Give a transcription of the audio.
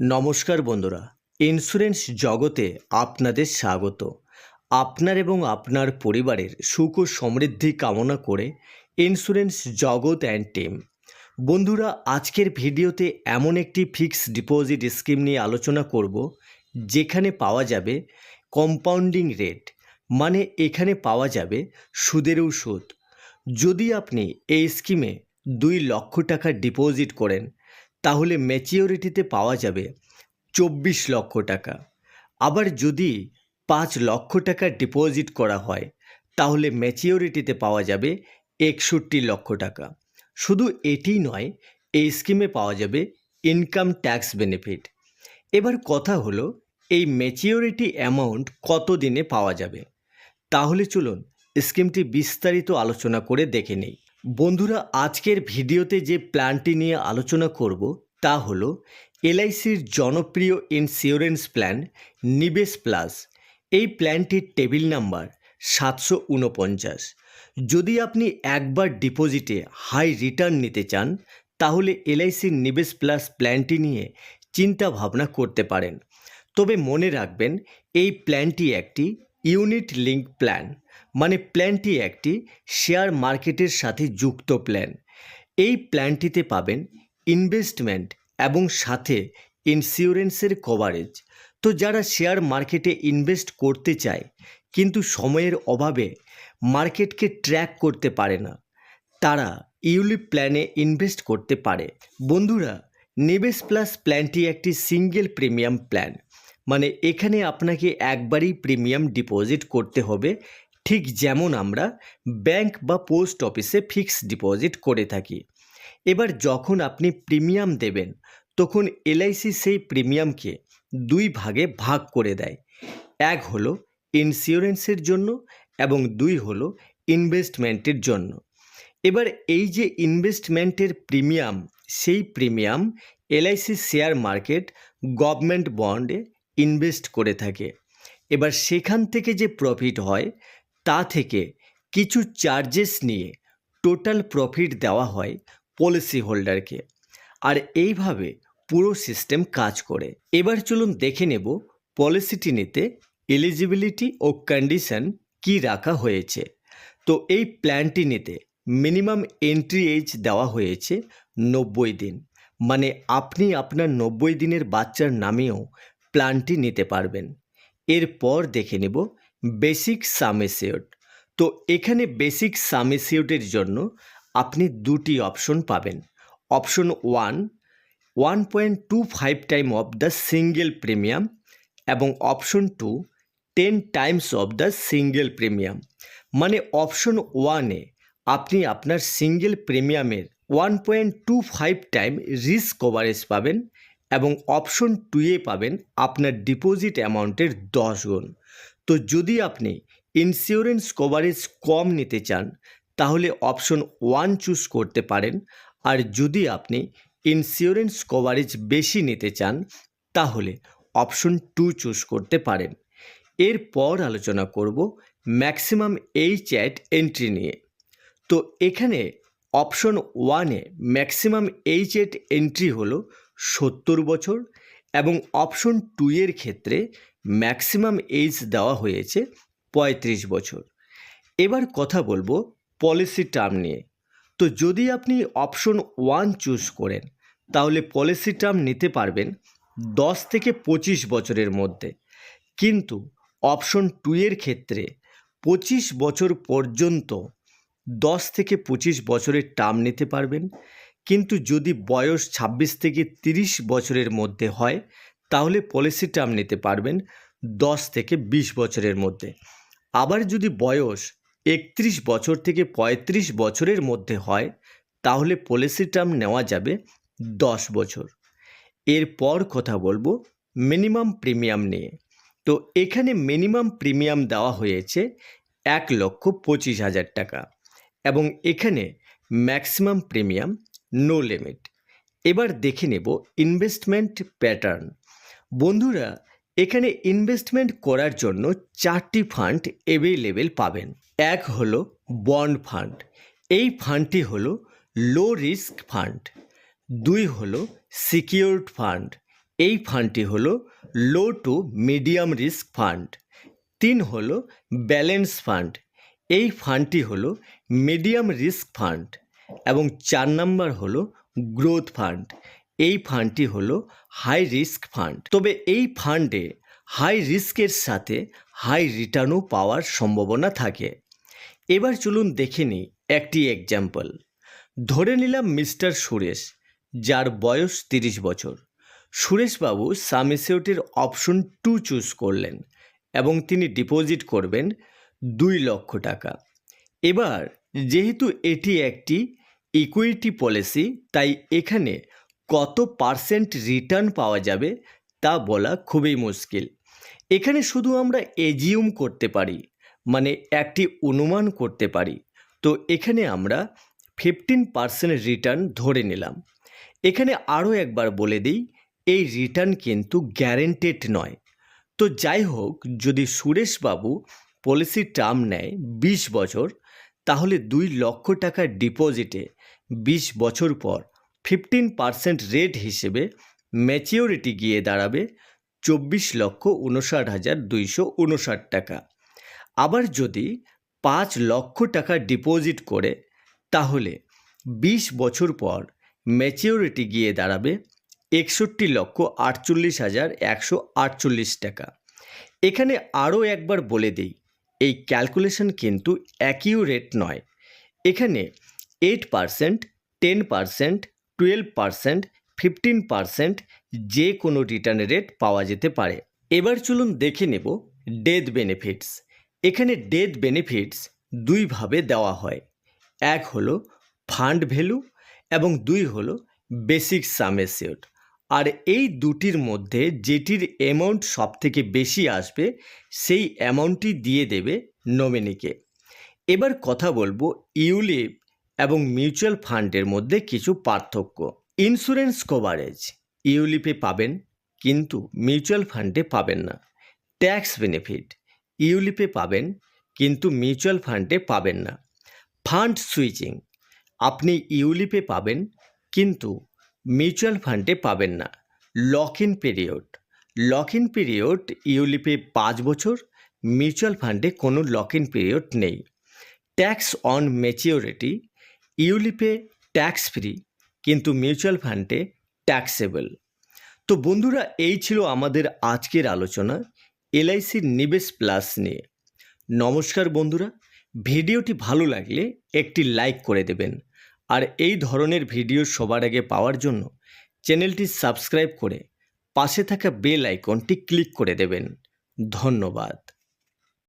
নমস্কার বন্ধুরা। ইন্স্যুরেন্স জগতে আপনাদের স্বাগত। আপনার এবং আপনার পরিবারের সুখ ও সমৃদ্ধি কামনা করে ইন্স্যুরেন্স জগৎ অ্যান্ড টিম বন্ধুরা, আজকের ভিডিওতে এমন একটি ফিক্সড ডিপোজিট স্কিম নিয়ে আলোচনা করব, যেখানে পাওয়া যাবে কম্পাউন্ডিং রেট মানে এখানে পাওয়া যাবে সুদেরও সুদ। যদি আপনি এই স্কিমে দুই লক্ষ টাকা ডিপোজিট করেন তাহলে ম্যাচিওরিটিতে পাওয়া যাবে চব্বিশ লক্ষ টাকা। আবার যদি পাঁচ লক্ষ টাকা ডিপোজিট করা হয়, তাহলে ম্যাচিওরিটিতে পাওয়া যাবে একষট্টি লক্ষ টাকা। শুধু এটি নয়, এই স্কিমে পাওয়া যাবে ইনকাম ট্যাক্স বেনিফিট এবার কথা হলো, এই ম্যাচিওরিটি অ্যামাউন্ট কত দিনে পাওয়া যাবে? তাহলে চলুন স্কিমটি বিস্তারিত আলোচনা করে দেখে নেই। বন্ধুরা, আজকের ভিডিওতে যে প্ল্যানটি নিয়ে আলোচনা করব তা হলো এলআইসির জনপ্রিয় ইন্স্যুরেন্স প্ল্যান নিবেশ প্লাস। এই প্ল্যানটির টেবিল নাম্বার সাতশো উনপঞ্চাশ যদি আপনি একবার ডিপোজিটে হাই রিটার্ন নিতে চান, তাহলে এলআইসির নিবেশ প্লাস প্ল্যানটি নিয়ে চিন্তা ভাবনা করতে পারেন। তবে মনে রাখবেন, এই প্ল্যানটি একটি ইউনিট লিঙ্ক প্ল্যান মানে প্ল্যানটি একটি শেয়ার মার্কেটের সাথে যুক্ত প্ল্যান। এই প্ল্যানটিতে পাবেন ইনভেস্টমেন্ট এবং সাথে ইন্স্যুরেন্সের কভারেজ। তো যারা শেয়ার মার্কেটে ইনভেস্ট করতে চায়, কিন্তু সময়ের অভাবে মার্কেটকে ট্র্যাক করতে পারে না, তারা ইউলিপ প্ল্যানে ইনভেস্ট করতে পারে। বন্ধুরা, নিবেশ প্লাস প্ল্যানটি একটি সিঙ্গেল প্রিমিয়াম প্ল্যান। মানে এখানে আপনাকে একবারই প্রিমিয়াম ডিপোজিট করতে হবে ঠিক যেমন আমরা ব্যাংক বা পোস্ট অফিসে ফিক্সড ডিপোজিট করে থাকি। এবার যখন আপনি প্রিমিয়াম দেবেন, তখন এলআইসি সেই প্রিমিয়ামকে দুই ভাগে ভাগ করে দেয়। এক হলো ইন্স্যুরেন্সের জন্য এবং দুই হলো ইনভেস্টমেন্টের জন্য। এবার এই যে ইনভেস্টমেন্টের প্রিমিয়াম, সেই premium LIC share market government বন্ডে ইনভেস্ট করে থাকে। এবার সেখান থেকে যে প্রফিট হয় তা থেকে কিছু চার্জেস নিয়ে টোটাল প্রফিট দেওয়া হয় পলিসি হোল্ডারকে আর এইভাবে পুরো সিস্টেম কাজ করে। এবার চলুন দেখে নেব পলিসিটি নিতে এলিজিবিলিটি ও কন্ডিশন কি রাখা হয়েছে। তো এই প্ল্যানটি নিতে মিনিমাম এন্ট্রি এজ দেওয়া হয়েছে নব্বই দিন। মানে আপনি আপনার নব্বই দিনের বাচ্চার নামেও প্ল্যানটি নিতে পারবেন। এরপর দেখে নেব বেসিক সামেসিওড তো এখানে বেসিক সামেসিওডের জন্য আপনি দুটি অপশন পাবেন। Option one one point two five time of the single premium এবং option two ten times of the single premium মানে অপশন ওয়ানে আপনি আপনার single প্রিমিয়ামের one point two five time risk coverage পাবেন এবং অপশন টুয়ে পাবেন আপনার ডিপোজিট অ্যামাউন্টের দশ গুণ। তো যদি আপনি ইন্স্যুরেন্স কভারেজ কম নিতে চান, তাহলে অপশন ওয়ান চুজ করতে পারেন। আর যদি আপনি ইন্স্যুরেন্স কভারেজ বেশি নিতে চান, তাহলে অপশন টু চুজ করতে পারেন। এরপর আলোচনা করব ম্যাক্সিমাম এইচ অ্যাট এন্ট্রি নিয়ে। তো এখানে অপশন ওয়ানে ম্যাক্সিমাম এইচ এট এন্ট্রি হলো সত্তর বছর এবং অপশন টু এর ক্ষেত্রে ম্যাক্সিমাম এইজ দেওয়া হয়েছে পঁয়ত্রিশ বছর। এবার কথা বলব পলিসি টার্ম নিয়ে। তো যদি আপনি অপশন ওয়ান চুজ করেন, তাহলে পলিসি টার্ম নিতে পারবেন দশ থেকে পঁচিশ বছরের মধ্যে। কিন্তু অপশন টু এর ক্ষেত্রে পঁচিশ বছর পর্যন্ত দশ থেকে পঁচিশ বছরের টার্ম নিতে পারবেন। কিন্তু যদি বয়স ছাব্বিশ থেকে তিরিশ বছরের মধ্যে হয়, তাহলে পলিসি টার্ম নিতে পারবেন দশ থেকে বিশ বছরের মধ্যে। আবার যদি বয়স একত্রিশ বছর থেকে পঁয়ত্রিশ বছরের মধ্যে হয়, তাহলে পলিসি টার্ম নেওয়া যাবে দশ বছর। এরপর কথা বলব মিনিমাম প্রিমিয়াম নিয়ে। তো এখানে মিনিমাম প্রিমিয়াম দেওয়া হয়েছে এক লক্ষ পঁচিশ হাজার টাকা এবং এখানে ম্যাক্সিমাম প্রিমিয়াম নো লিমিট এবার দেখে নেব ইনভেস্টমেন্ট প্যাটার্ন বন্ধুরা, এখানে ইনভেস্টমেন্ট করার জন্য চারটি ফান্ড অ্যাভেলেবেল পাবেন। এক হলো বন্ড ফান্ড এই ফান্ডটি হলো লো রিস্ক ফান্ড দুই হলো সিকিউরড ফান্ড এই ফান্ডটি হলো low to medium risk fund তিন হলো ব্যালেন্স ফান্ড এই ফান্ডটি হলো মিডিয়াম রিস্ক ফান্ড এবং চার নাম্বার হলো গ্রোথ ফান্ড। এই ফান্ডটি হলো হাই রিস্ক ফান্ড। তবে এই ফান্ডে হাই রিস্কের সাথে হাই রিটার্নও পাওয়ার সম্ভাবনা থাকে। এবার চলুন দেখে নিই একটি এক্সাম্পল ধরে নিলাম মিস্টার সুরেশ, যার বয়স তিরিশ বছর। সুরেশবাবু সামিসিওটির অপশন টু চুজ করলেন এবং তিনি ডিপোজিট করবেন দুই লক্ষ টাকা। এবার যেহেতু এটি একটি ইকুইটি পলিসি তাই এখানে কত পার্সেন্ট রিটার্ন পাওয়া যাবে তা বলা খুবই মুশকিল। এখানে শুধু আমরা এজিউম করতে পারি মানে একটি অনুমান করতে পারি। তো এখানে আমরা ফিফটিন পার্সেন্ট রিটার্ন ধরে নিলাম। এখানে আরও একবার বলে দিই, এই রিটার্ন কিন্তু গ্যারেন্টেড নয়। তো যাই হোক, যদি সুরেশবাবু পলিসি টার্ম নেয় বিশ বছর, তাহলে দুই লক্ষ টাকার ডিপোজিটে বিশ বছর পর ফিফটিন পার্সেন্ট রেট হিসেবে ম্যাচিওরিটি গিয়ে দাঁড়াবে চব্বিশ লক্ষ উনষাট হাজার দুইশো উনষাট টাকা। আবার যদি পাঁচ লক্ষ টাকা ডিপোজিট করে, তাহলে বিশ বছর পর ম্যাচিওরিটি গিয়ে দাঁড়াবে একষট্টি লক্ষ আটচল্লিশ হাজার একশো আটচল্লিশ টাকা। এখানে আরও একবার বলে দিই, এই ক্যালকুলেশন কিন্তু অ্যাকিউরেট নয়। এখানে eight percent, ten percent, twelve percent, fifteen percent যে কোনো রিটার্ন রেট পাওয়া যেতে পারে। এবার চলুন দেখে নেব ডেথ বেনিফিটস। এখানে ডেথ বেনিফিটস দুইভাবে দেওয়া হয়। এক হলো ফান্ড ভ্যালু এবং দুই হলো বেসিক সামেসিওর আর এই দুটির মধ্যে যেটির অ্যামাউন্ট সবথেকে বেশি আসবে, সেই অ্যামাউন্টটি দিয়ে দেবে নমিনিকে। এবার কথা বলব ইউলিপ এবং মিউচুয়াল ফান্ডের মধ্যে কিছু পার্থক্য। ইন্স্যুরেন্স কভারেজ ইউলিপে পাবেন, কিন্তু মিউচুয়াল ফান্ডে পাবেন না। ট্যাক্স বেনিফিট ইউলিপে পাবেন, কিন্তু মিউচুয়াল ফান্ডে পাবেন না। ফান্ড সুইচিং আপনি ইউলিপে পাবেন, কিন্তু মিউচুয়াল ফান্ডে পাবেন না। Lock in period lock in period ইউলিপে পাঁচ বছর, মিউচুয়াল ফান্ডে কোনো লক ইন পিরিয়ড নেই। ট্যাক্স অন ম্যাচিওরিটি ইউলিপে ট্যাক্স ফ্রি কিন্তু মিউচুয়াল ফান্ডে ট্যাক্সেবল তো বন্ধুরা, এই ছিল আমাদের আজকের আলোচনা এলআইসির নিবেশ প্লাস নিয়ে। নমস্কার বন্ধুরা, ভিডিওটি ভালো লাগলে একটি লাইক করে দেবেন। আর এই ধরনের ভিডিও সবার আগে পাওয়ার জন্য চ্যানেলটি সাবস্ক্রাইব করে পাশে থাকা বেল আইকনটি ক্লিক করে দেবেন। ধন্যবাদ।